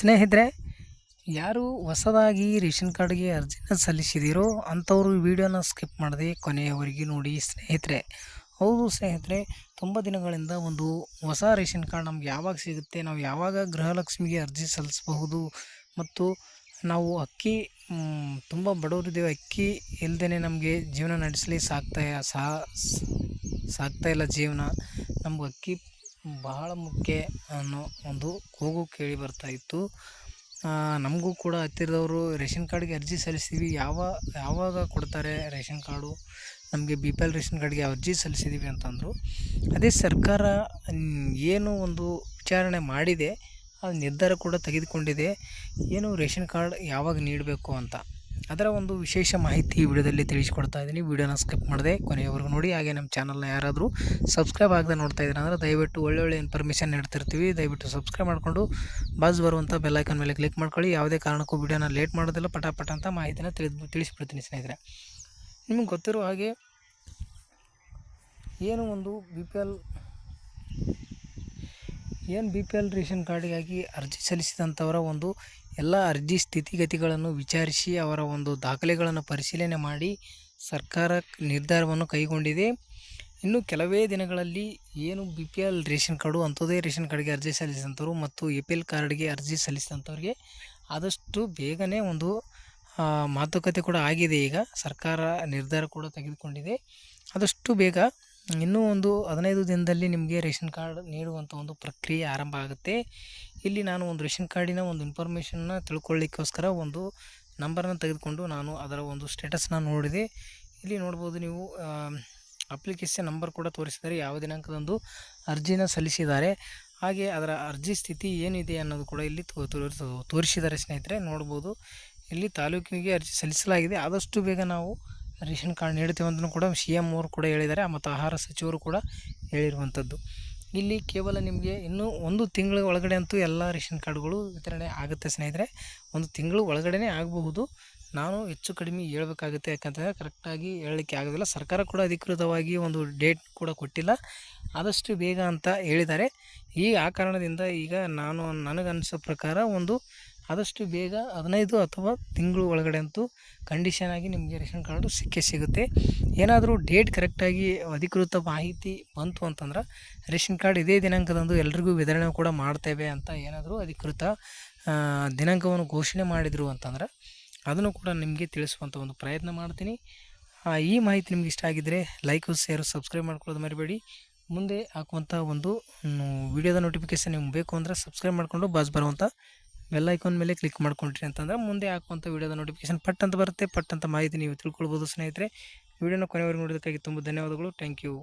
ಸ್ನೇಹಿತರೆ, ಯಾರು ಹೊಸದಾಗಿ ರೇಷನ್ ಕಾರ್ಡ್ಗೆ ಅರ್ಜಿನ ಸಲ್ಲಿಸಿದಿರೋ ಅಂಥವರು ವಿಡಿಯೋನ ಸ್ಕಿಪ್ ಮಾಡದೆ ಕೊನೆಯವರೆಗೆ ನೋಡಿ ಸ್ನೇಹಿತರೆ. ಹೌದು ಸ್ನೇಹಿತರೆ, ತುಂಬ ದಿನಗಳಿಂದ ಒಂದು ಹೊಸ ರೇಷನ್ ಕಾರ್ಡ್ ನಮ್ಗೆ ಯಾವಾಗ ಸಿಗುತ್ತೆ, ನಾವು ಯಾವಾಗ ಗೃಹಲಕ್ಷ್ಮಿಗೆ ಅರ್ಜಿ ಸಲ್ಲಿಸಬಹುದು ಮತ್ತು ನಾವು ಅಕ್ಕಿ ತುಂಬ ಬಡವರಿದ್ದೇವೆ, ಅಕ್ಕಿ ಇಲ್ಲದೇ ನಮಗೆ ಜೀವನ ನಡೆಸಲಿ ಸಾಕ್ತಾ ಸಹ ಸಾಗ್ತಾ ಇಲ್ಲ ಜೀವನ, ನಮ್ಗೆ ಅಕ್ಕಿ ಬಹಳ ಮುಖ್ಯ ಅನ್ನೋ ಒಂದು ಕೂಗು ಕೇಳಿ ಬರ್ತಾ ಇತ್ತು. ನಮಗೂ ಕೂಡ ಹತ್ತಿರದವರು ರೇಷನ್ ಕಾರ್ಡ್ಗೆ ಅರ್ಜಿ ಸಲ್ಲಿಸಿದ್ವಿ. ಯಾವ, ಯಾವಾಗ ಕೊಡ್ತಾರೆ ರೇಷನ್ ಕಾರ್ಡು? ನಮಗೆ ಬಿ ಪಿ ಎಲ್ ರೇಷನ್ ಕಾರ್ಡ್ಗೆ ಅರ್ಜಿ ಸಲ್ಲಿಸಿದ್ದೀವಿ ಅಂತಂದರು. ಅದೇ ಸರ್ಕಾರ ಏನು ಒಂದು ವಿಚಾರಣೆ ಮಾಡಿದೆ, ಆ ನಿರ್ಧಾರ ಕೂಡ ತೆಗೆದುಕೊಂಡಿದೆ. ಏನು ರೇಷನ್ ಕಾರ್ಡ್ ಯಾವಾಗ ನೀಡಬೇಕು ಅಂತ. ಅದರ ಒಂದು ವಿಶೇಷ ಮಾಹಿತಿ ವಿಡಿಯೋದಲ್ಲಿ ತಿಳಿಸ್ಕೊಡ್ತಾ ಇದ್ದೀನಿ. ವಿಡಿಯೋನ ಸ್ಕಿಪ್ ಮಾಡಿದೆ ಕೊನೆಯವರೆಗೂ ನೋಡಿ. ಹಾಗೆ ನಮ್ಮ ಚಾನಲ್ನ ಯಾರಾದರೂ ಸಬ್ಸ್ಕ್ರೈಬ್ ಆಗದೆ ನೋಡ್ತಾ ಇದ್ದೀರಾ ಅಂದರೆ ದಯವಿಟ್ಟು ಒಳ್ಳೊಳ್ಳೆ ಇನ್ಫಾರ್ಮೇಷನ್ ನೀಡ್ತಿರ್ತೀವಿ. ದಯವಿಟ್ಟು ಸಬ್ಸ್ಕ್ರೈಬ್ ಮಾಡಿಕೊಂಡು ಬಾಜು ಬರುವಂಥ ಬೆಲ್ಲೈಕನ್ ಮೇಲೆ ಕ್ಲಿಕ್ ಮಾಡ್ಕೊಳ್ಳಿ. ಯಾವುದೇ ಕಾರಣಕ್ಕೂ ವಿಡಿಯೋನ ಲೇಟ್ ಮಾಡೋದಿಲ್ಲ. ಪಟಾಪಟ ಅಂತ ಮಾಹಿತಿನ ತಿಳಿದು ತಿಳಿಸ್ಬಿಡ್ತೀನಿ ಸ್ನೇಹಿತರೆ. ನಿಮಗೆ ಗೊತ್ತಿರೋ ಹಾಗೆ ಏನು ಒಂದು ಬಿ ಏನು ಬಿ ಪಿ ಎಲ್ ರೇಷನ್ ಕಾರ್ಡಿಗಾಗಿ ಅರ್ಜಿ ಸಲ್ಲಿಸಿದಂಥವರ ಒಂದು ಎಲ್ಲ ಅರ್ಜಿ ಸ್ಥಿತಿಗತಿಗಳನ್ನು ವಿಚಾರಿಸಿ ಅವರ ಒಂದು ದಾಖಲೆಗಳನ್ನು ಪರಿಶೀಲನೆ ಮಾಡಿ ಸರ್ಕಾರ ನಿರ್ಧಾರವನ್ನು ಕೈಗೊಂಡಿದೆ. ಇನ್ನು ಕೆಲವೇ ದಿನಗಳಲ್ಲಿ ಏನು B P L ration card, ಅಂಥದ್ದೇ ರೇಷನ್ ಕಾರ್ಡ್ಗೆ ಅರ್ಜಿ ಸಲ್ಲಿಸಿದಂಥವ್ರು ಮತ್ತು ಎ ಪಿ ಎಲ್ ಕಾರ್ಡ್ಗೆ ಅರ್ಜಿ ಸಲ್ಲಿಸಿದಂಥವ್ರಿಗೆ ಆದಷ್ಟು ಬೇಗನೆ ಒಂದು ಮಾತುಕತೆ ಕೂಡ ಆಗಿದೆ ಈಗ. ಸರ್ಕಾರ ನಿರ್ಧಾರ ಕೂಡ ತೆಗೆದುಕೊಂಡಿದೆ. ಆದಷ್ಟು ಬೇಗ ಇನ್ನೂ ಒಂದು ಹದಿನೈದು ದಿನದಲ್ಲಿ ನಿಮಗೆ ರೇಷನ್ ಕಾರ್ಡ್ ನೀಡುವಂಥ ಒಂದು ಪ್ರಕ್ರಿಯೆ ಆರಂಭ ಆಗುತ್ತೆ. ಇಲ್ಲಿ ನಾನು ಒಂದು ರೇಷನ್ ಕಾರ್ಡಿನ ಒಂದು ಇನ್ಫಾರ್ಮೇಷನ್ನ ತಿಳ್ಕೊಳ್ಳಿಕ್ಕೋಸ್ಕರ ಒಂದು ನಂಬರನ್ನು ತೆಗೆದುಕೊಂಡು ನಾನು ಅದರ ಒಂದು ಸ್ಟೇಟಸ್ನ ನೋಡಿದೆ. ಇಲ್ಲಿ ನೋಡ್ಬೋದು ನೀವು ಅಪ್ಲಿಕೇಶನ್ ನಂಬರ್ ಕೂಡ ತೋರಿಸಿದ್ದಾರೆ. ಯಾವ ದಿನಾಂಕದಂದು ಅರ್ಜಿನ ಸಲ್ಲಿಸಿದ್ದಾರೆ. ಹಾಗೆ ಅದರ ಅರ್ಜಿ ಸ್ಥಿತಿ ಏನಿದೆ ಅನ್ನೋದು ಕೂಡ ಇಲ್ಲಿ ತೋರಿಸಿದ್ದಾರೆ ಸ್ನೇಹಿತರೆ. ನೋಡ್ಬೋದು ಇಲ್ಲಿ ತಾಲೂಕಿಗೆ ಅರ್ಜಿ ಸಲ್ಲಿಸಲಾಗಿದೆ. ಆದಷ್ಟು ಬೇಗ ನಾವು ರೇಷನ್ ಕಾರ್ಡ್ ನೀಡ್ತೇವೆ ಅಂತಲೂ ಕೂಡ ಸಿ ಎಂ ಅವರು ಕೂಡ ಹೇಳಿದ್ದಾರೆ, ಮತ್ತು ಆಹಾರ ಸಚಿವರು ಕೂಡ ಹೇಳಿರುವಂಥದ್ದು. ಇಲ್ಲಿ ಕೇವಲ ನಿಮಗೆ ಇನ್ನೂ ಒಂದು ತಿಂಗಳ ಒಳಗಡೆ ಅಂತೂ ಎಲ್ಲ ರೇಷನ್ ಕಾರ್ಡ್ಗಳು ವಿತರಣೆ ಆಗುತ್ತೆ ಸ್ನೇಹಿತರೆ. ಒಂದು ತಿಂಗಳು ಒಳಗಡೆ ಆಗಬಹುದು. ನಾನು ಹೆಚ್ಚು ಕಡಿಮೆ ಹೇಳಬೇಕಾಗುತ್ತೆ, ಯಾಕಂತಂದರೆ ಕರೆಕ್ಟಾಗಿ ಹೇಳಲಿಕ್ಕೆ ಆಗೋದಿಲ್ಲ. ಸರ್ಕಾರ ಕೂಡ ಅಧಿಕೃತವಾಗಿ ಒಂದು ಡೇಟ್ ಕೂಡ ಕೊಟ್ಟಿಲ್ಲ. ಆದಷ್ಟು ಬೇಗ ಅಂತ ಹೇಳಿದ್ದಾರೆ. ಈ ಆ ಕಾರಣದಿಂದ ಈಗ ನಾನು ನನಗನ್ನಿಸೋ ಪ್ರಕಾರ ಒಂದು ಆದಷ್ಟು ಬೇಗ ಹದಿನೈದು ಅಥವಾ ತಿಂಗಳು ಒಳಗಡೆ ಅಂತೂ ಕಂಡೀಷನ್ ಆಗಿ ನಿಮಗೆ ರೇಷನ್ ಕಾರ್ಡು ಸಿಕ್ಕೇ ಸಿಗುತ್ತೆ. ಏನಾದರೂ ಡೇಟ್ ಕರೆಕ್ಟಾಗಿ ಅಧಿಕೃತ ಮಾಹಿತಿ ಬಂತು ಅಂತಂದ್ರೆ ರೇಷನ್ ಕಾರ್ಡ್ ಇದೇ ದಿನಾಂಕದಂದು ಎಲ್ರಿಗೂ ವಿತರಣೆ ಕೂಡ ಮಾಡ್ತೇವೆ ಅಂತ ಏನಾದರೂ ಅಧಿಕೃತ ದಿನಾಂಕವನ್ನು ಘೋಷಣೆ ಮಾಡಿದರು ಅಂತಂದ್ರೆ ಅದನ್ನು ಕೂಡ ನಿಮಗೆ ತಿಳಿಸುವಂಥ ಒಂದು ಪ್ರಯತ್ನ ಮಾಡ್ತೀನಿ. ಈ ಮಾಹಿತಿ ನಿಮ್ಗೆ ಇಷ್ಟ ಆಗಿದ್ದರೆ ಲೈಕು ಶೇರು ಸಬ್ಸ್ಕ್ರೈಬ್ ಮಾಡ್ಕೊಳ್ಳೋದು ಮರಿಬೇಡಿ. ಮುಂದೆ ಹಾಕುವಂಥ ಒಂದು ವಿಡಿಯೋದ ನೋಟಿಫಿಕೇಷನ್ ನಿಮ್ಗೆ ಬೇಕು ಅಂದರೆ ಸಬ್ಸ್ಕ್ರೈಬ್ ಮಾಡಿಕೊಂಡು ಬಾಸ್ ಬರುವಂಥ ಬೆಲ್ ಐಕಾನ್ ಮೇಲೆ ಕ್ಲಿಕ್ ಮಾಡ್ಕೊಂಡ್ರಿ ಅಂತಂದ್ರೆ ಮುಂದೆ ಹಾಕುವಂಥ ವೀಡಿಯೋದ ನೋಟಿಫಿಕೇಶನ್ ಪಟ್ ಅಂತ ಬರುತ್ತೆ. ಪಟ್ ಅಂತ ಮಾಹಿತಿ ನೀವು ತಿಳ್ಕೊಳ್ಬೋದು ಸ್ನೇಹಿತರೆ. ವೀಡಿಯೋನ ಕೊನೆವರೆಗೂ ನೋಡೋದಕ್ಕಾಗಿ ತುಂಬ ಧನ್ಯವಾದಗಳು. Thank you